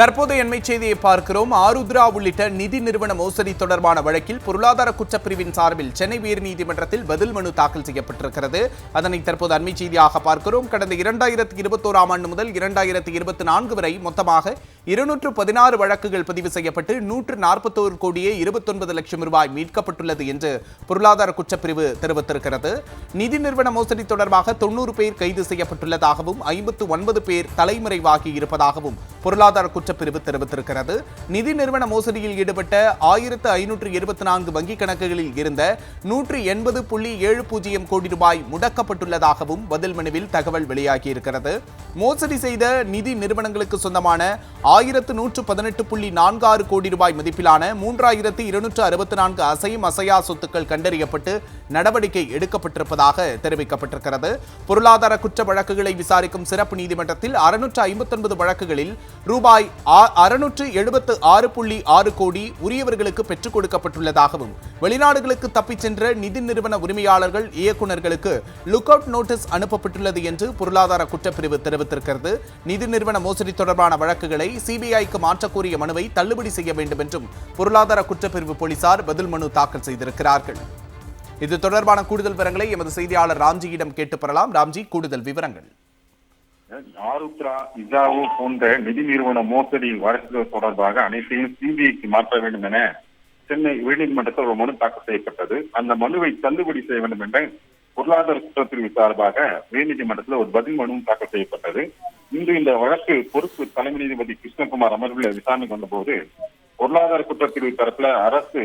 தற்போதைய எண்மை செய்தியை பார்க்கிறோம். ஆருத்ரா உள்ளிட்ட நிதி நிறுவன மோசடி தொடர்பான வழக்கில் பொருளாதார குற்றப்பிரிவின் சார்பில் சென்னை உயர்நீதிமன்றத்தில் பதில் மனு தாக்கல் செய்யப்பட்டிருக்கிறது. அதனை தற்போது அண்மை செய்தியாக பார்க்கிறோம். கடந்த இரண்டாயிரத்தி இருபத்தோராம் ஆண்டு முதல் இரண்டாயிரத்தி இருபத்தி நான்கு வரை மொத்தமாக இருநூற்று பதினாறு வழக்குகள் பதிவு செய்யப்பட்டு நூற்று நாற்பத்தோரு கோடியே இருபத்தொன்பது லட்சம் ரூபாய் மீட்கப்பட்டுள்ளது என்று பொருளாதார குற்றப்பிரிவு தெரிவித்திருக்கிறது. நிதி நிறுவன மோசடி தொடர்பாக தொன்னூறு பேர் கைது செய்யப்பட்டுள்ளதாகவும் ஐம்பத்து ஒன்பது பேர் தலைமறைவாகி இருப்பதாகவும் பொருளாதார குற்றப்பிரிவு தெரிவித்திருக்கிறது. நிதி நிறுவன மோசடியில் ஈடுபட்ட ஆயிரத்து ஐநூற்று இருபத்தி நான்கு வங்கிக் கணக்குகளில் இருந்த நூற்று எண்பது புள்ளி ஏழு பூஜ்ஜியம் கோடி ரூபாய் முடக்கப்பட்டுள்ளதாகவும் பதில் மனுவில் தகவல் வெளியாகியிருக்கிறது. மோசடி செய்த நிதி நிறுவனங்களுக்கு சொந்தமான ஆயிரத்து நூற்று பதினெட்டு புள்ளி நான்கு ஆறு கோடி ரூபாய் மதிப்பிலான மூன்றாயிரத்து இருநூற்று அறுபத்தி நான்கு அசையும் அசையா சொத்துக்கள் கண்டறியப்பட்டு நடவடிக்கை எடுக்கப்பட்டிருப்பதாக தெரிவிக்கப்பட்டிருக்கிறது. பொருளாதார குற்ற வழக்குகளை விசாரிக்கும் சிறப்பு நீதிமன்றத்தில் அறுநூற்று ஐம்பத்தொன்பது வழக்குகளில் ரூபாய் அறுநூற்று எழுபத்து ஆறு புள்ளி ஆறு கோடி உரியவர்களுக்கு பெற்றுக் கொடுக்கப்பட்டுள்ளதாகவும் வெளிநாடுகளுக்கு தப்பிச் சென்ற நிதி நிறுவன உரிமையாளர்கள் இயக்குநர்களுக்கு லுக் அவுட் நோட்டீஸ் அனுப்பப்பட்டுள்ளது என்று பொருளாதார குற்றப்பிரிவு தெரிவித்திருக்கிறது. நிதி நிறுவன மோசடி தொடர்பான வழக்குகளை சிபிஐக்கு மாற்றக்கோரிய மனுவை தள்ளுபடி செய்ய வேண்டும் என்றும் பொருளாதார குற்றப்பிரிவு போலீசார் பதில் மனு தாக்கல் செய்திருக்கிறார்கள். இது தொடர்பான கூடுதல் விவரங்களை எமது செய்தியாளர் ராம்ஜியிடம் கேட்டு பெறலாம். ராம்ஜி கூடுதல் விவரங்கள். ஆருத்ரா இஜாவு போன்ற நிதி நிறுவன மோசடி வழக்குகள் தொடர்பாக அனைத்தையும் சிபிஐக்கு மாற்ற வேண்டும் என சென்னை உயர்நீதிமன்றத்தில் ஒரு மனு தாக்கல் செய்யப்பட்டது. அந்த மனுவை தள்ளுபடி செய்ய வேண்டும் என்ற பொருளாதார குற்றப்பிரிவு சார்பாக உயர்நீதிமன்றத்தில் ஒரு பதில் மனுவும் தாக்கல் செய்யப்பட்டது. இன்று இந்த வழக்கு பொறுப்பு தலைமை நீதிபதி கிருஷ்ணகுமார் அமர்வில் விசாரணைக்கு வந்தபோது பொருளாதார குற்றப்பிரிவு தரப்புல அரசு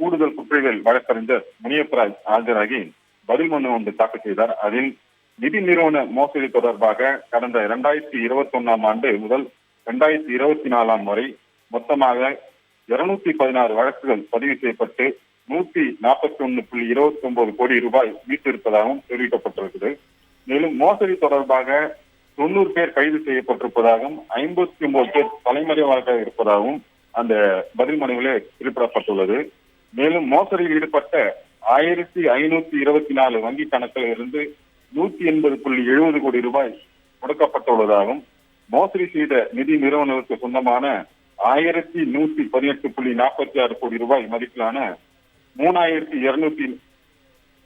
கூடுதல் குற்றவியல் வழக்கறிஞர் முனியப்பராஜ் ஆஜராகி பதில் மனு ஒன்று தாக்கல் செய்தார். அதில் நிதி நிறுவன மோசடி தொடர்பாக கடந்த இரண்டாயிரத்தி இருபத்தி ஒன்னாம் ஆண்டு முதல் இரண்டாயிரத்தி இருபத்தி நாலாம் வரை மொத்தமாக இருநூத்தி பதினாறு வழக்குகள் பதிவு செய்யப்பட்டு நூத்தி நாற்பத்தி ஒன்னு புள்ளி இருபத்தி ஒன்பது கோடி ரூபாய் மீட்டிருப்பதாகவும் தெரிவிக்கப்பட்டிருக்கிறது. மேலும் மோசடி தொடர்பாக தொண்ணூறு பேர் கைது செய்யப்பட்டிருப்பதாகவும் ஐம்பத்தி ஒன்பது பேர் தலைமறைவாக இருப்பதாகவும் அந்த பதில் மனுவிலே குறிப்பிடப்பட்டுள்ளது. மேலும் மோசடியில் ஈடுபட்ட ஆயிரத்தி ஐநூத்தி இருபத்தி நாலு வங்கி கணக்கில் இருந்து நூத்தி எண்பது புள்ளி எழுபது கோடி ரூபாய் முடக்கப்பட்டுள்ளதாகவும் மோசடி செய்த நிதி நிறுவனங்களுக்கு சொந்தமான ஆயிரத்தி நூத்தி பதினெட்டு புள்ளி நாற்பத்தி ஆறு கோடி ரூபாய் மதிப்பிலான மூணாயிரத்தி இருநூத்தி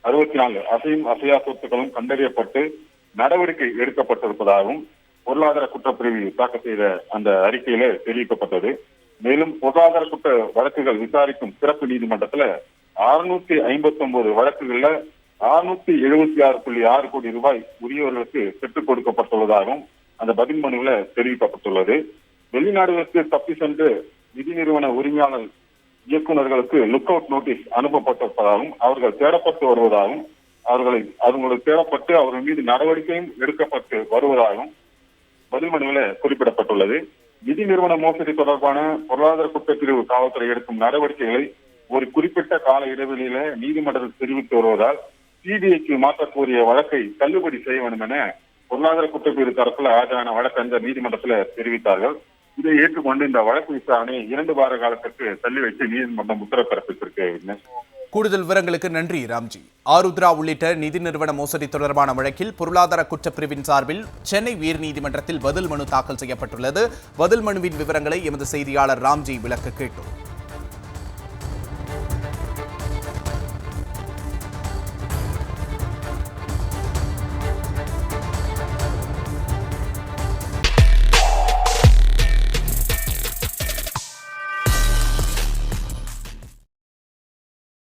அறுபத்தி நாலு அசையும் அசையா சொத்துக்களும் கண்டறியப்பட்டு நடவடிக்கை எடுக்கப்பட்டிருப்பதாகவும் பொருளாதார குற்றப்பிரிவு தாக்கல் செய்த அந்த அறிக்கையில தெரிவிக்கப்பட்டது. மேலும் பொருளாதார குற்ற வழக்குகள் விசாரிக்கும் சிறப்பு நீதிமன்றத்துல அறுநூத்தி ஐம்பத்தி ஒன்பது வழக்குகள்ல அறுநூத்தி எழுபத்தி ஆறு புள்ளி ஆறு கோடி ரூபாய் உரியவர்களுக்கு பெற்றுக் கொடுக்கப்பட்டுள்ளதாகவும் அந்த பதில் மனுவில தெரிவிக்கப்பட்டுள்ளது. வெளிநாடுகளுக்கு தப்பி சென்று நிதி நிறுவன உரிமையாளர் இயக்குநர்களுக்கு லுக் அவுட் நோட்டீஸ் அனுப்பப்பட்டிருப்பதாகவும் அவர்கள் தேடப்பட்டு வருவதாகவும் அவர்களை அவங்களுக்கு தேடப்பட்டு அவர்கள் மீது நடவடிக்கையும் எடுக்கப்பட்டு வருவதாகவும் பதில் மனுவில் குறிப்பிடப்பட்டுள்ளது. நிதி நிறுவன மோசடி தொடர்பான பொருளாதார குற்றப்பிரிவு காவல்துறை எடுக்கும் நடவடிக்கைகளை ஒரு குறிப்பிட்ட கால இடைவெளியில நீதிமன்றத்தில் தெரிவித்து வருவதால் சிபிஐக்கு மாற்றக்கூடிய வழக்கை தள்ளுபடி செய்ய வேண்டும் என பொருளாதார குற்றப்பிரிவு தரப்புல ஆஜரான வழக்கறிஞர் நீதிமன்றத்தில் தெரிவித்தார்கள். இதை ஏற்றுக்கொண்டு இந்த வழக்கு விசாரணையை இரண்டு வார காலத்திற்கு தள்ளி வைத்து நீதிமன்றம் உத்தரவு பிறப்பித்திருக்கு. கூடுதல் விவரங்களுக்கு நன்றி ராம்ஜி. ஆருத்ரா உள்ளிட்ட நிதி நிறுவன மோசடி தொடர்பான வழக்கில் பொருளாதார குற்றப்பிரிவின் சார்பில் சென்னை உயர்நீதிமன்றத்தில் பதில் மனு தாக்கல் செய்யப்பட்டுள்ளது. பதில் மனுவின் விவரங்களை எமது செய்தியாளர் ராம்ஜி விளக்க கேட்டோம்.